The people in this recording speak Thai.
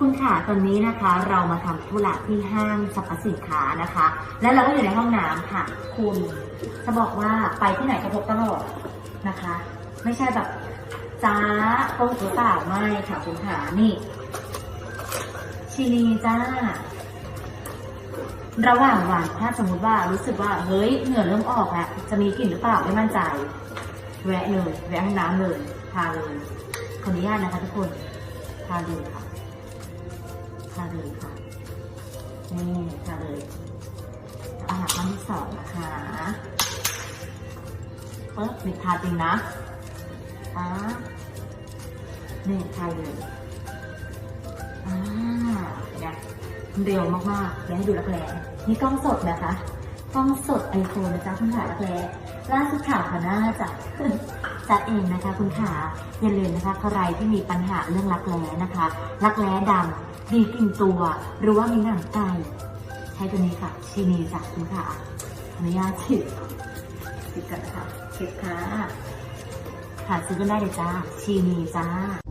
คุณค่ะตอนนี้นะคะเรามาทำธุระที่ห้างสรรพสินค้านะคะ แล้วเราก็อยู่ในห้องน้ำค่ะ คุณจะบอกว่าไปที่ไหนก็พกตลอดนะคะ ไม่ใช่แบบจ้าตรงหรือเปล่าไม่ค่ะคุณค่ะนี่ชิลีจ้า ระหว่างวันถ้าสมมติว่ารู้สึกว่าเฮ้ยเหงื่อเริ่มออกแล้วจะมีกลิ่นหรือเปล่าไม่มั่นใจ แวะเลยแวะห้องน้ำเลยทาเลยขออนุญาตนะคะทุกคนทาเลยค่ะ ทาเลยค่ะ นี่ทาเลยอาหารครั้งที่สองนะคะเปิ๊บนี่ทาจริงนะอ่านี่ทาเลยอ่าเนี่ยเร็วมากๆเดี๋ยวให้ดูรักแร้นี่กล้องสดนะคะ กล้องสดไอโฟนนะจ๊ะคุณขารักแร้ล่าสุดข่าวค่ะน่าจะจัดเองนะคะคุณขาอย่าลืมนะคะใครที่มีปัญหาเรื่องรักแร้นะคะ รักแร้ดำดีกลิ่นตัว หรือว่ามีหนังไก่ใช้ตัวนี้ค่ะชีนีจ้ะคุณขาอนุญาตฉีดติดกันนะคะเช็คค่ะหาซื้อกันได้เลยจ้าชีนีจ้า